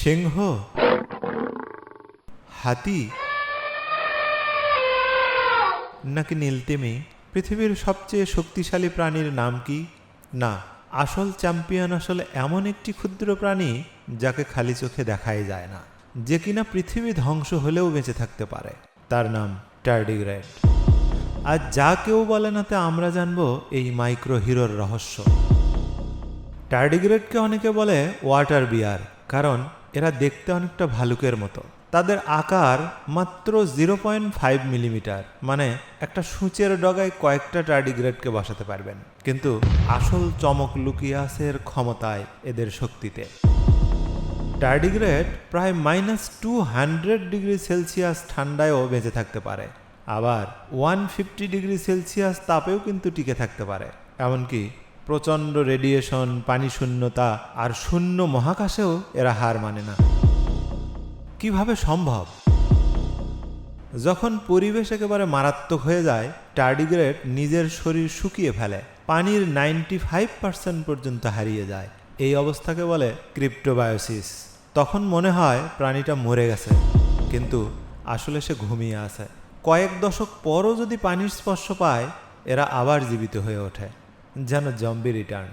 সিংহ, হাতি নাকি নীলতিমি? পৃথিবীর সবচেয়ে শক্তিশালী প্রাণীর নাম কি? না, আসল চ্যাম্পিয়ন আসলে এমন একটি ক্ষুদ্র প্রাণী যাকে খালি চোখে দেখাই যায় না, যে কিনা পৃথিবী ধ্বংস হলেও বেঁচে থাকতে পারে। তার নাম টার্ডিগ্রেড। আর যা কেউ বলে না তা আমরা জানব এই মাইক্রো হিরোর রহস্য। টার্ডিগ্রেডকে অনেকে বলে ওয়াটার বিয়ার, কারণ এরা দেখতে অনেকটা ভালুকের মতো। তাদের আকার মাত্র জিরো পয়েন্ট ফাইভ মিলিমিটার মানে একটা সূচের ডগায় কয়েকটা টার্ডিগ্রেডকে বসাতে পারবেন। কিন্তু আসল চমক লুকিয়ে আছে এর ক্ষমতায়, এদের শক্তিতে। টার্ডিগ্রেড প্রায় minus two hundred degree Celsius ঠান্ডায়ও বেঁচে থাকতে পারে। আবার ওয়ান ফিফটি ডিগ্রি সেলসিয়াস তাপেও কিন্তু টিকে থাকতে পারে। এমনকি প্রচণ্ড রেডিয়েশন পানি শূন্যতা আর শূন্য মহাকাশেও এরা হার মানে না। কীভাবে সম্ভব? যখন পরিবেশ একেবারে মারাত্মক হয়ে যায় টার্ডিগ্রেড নিজের শরীর শুকিয়ে ফেলে, পানির নাইনটি ফাইভ পার্সেন্ট পর্যন্ত হারিয়ে যায়। এই অবস্থাকে বলে ক্রিপ্টোবায়োসিস তখন মনে হয় প্রাণীটা মরে গেছে, কিন্তু আসলে সে ঘুমিয়ে আছে। কয়েক দশক পরও যদি পানির স্পর্শ পায়, এরা আবার জীবিত হয়ে ওঠে। যেন জম্বি রিটার্ন।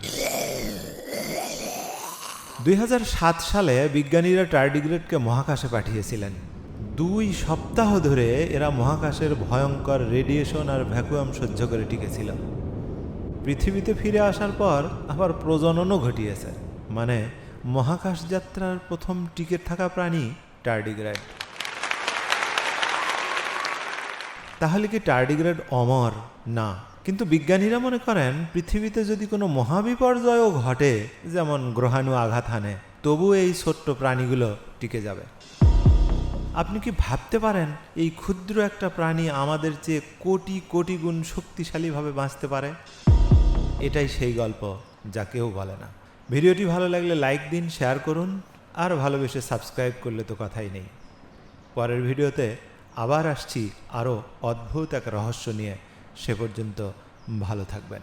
দুই হাজার সাত সালে বিজ্ঞানীরা টার্ডিগ্রেডকে মহাকাশে পাঠিয়েছিলেন। দুই সপ্তাহ ধরে এরা মহাকাশের ভয়ঙ্কর রেডিয়েশন আর ভ্যাকুয়াম সহ্য করে টিকেছিল। পৃথিবীতে ফিরে আসার পর আবার প্রজননও ঘটিয়েছে। মানে মহাকাশ যাত্রার প্রথম টিকে থাকা প্রাণী টার্ডিগ্রেড। তাহলে কি টার্ডিগ্রেড অমর? না। কিন্তু বিজ্ঞানীরা মনে করেন, পৃথিবীতে যদি কোনো মহাবিপর্যয়ও ঘটে, যেমন গ্রহাণু আঘাত হানে, তবু এই ছোট্ট প্রাণীগুলো টিকে যাবে। আপনি কি ভাবতে পারেন, এই ক্ষুদ্র একটা প্রাণী আমাদের চেয়ে কোটি কোটি গুণ শক্তিশালীভাবে বাঁচতে পারে? এটাই সেই গল্প, যা কেউ বলে না। ভিডিওটি ভালো লাগলে লাইক দিন, শেয়ার করুন, আর ভালোবেসে সাবস্ক্রাইব করলে তো কথাই নেই। পরের ভিডিওতে আবার আসছি আরও অদ্ভুত এক রহস্য নিয়ে। সে পর্যন্ত ভালো থাকবেন।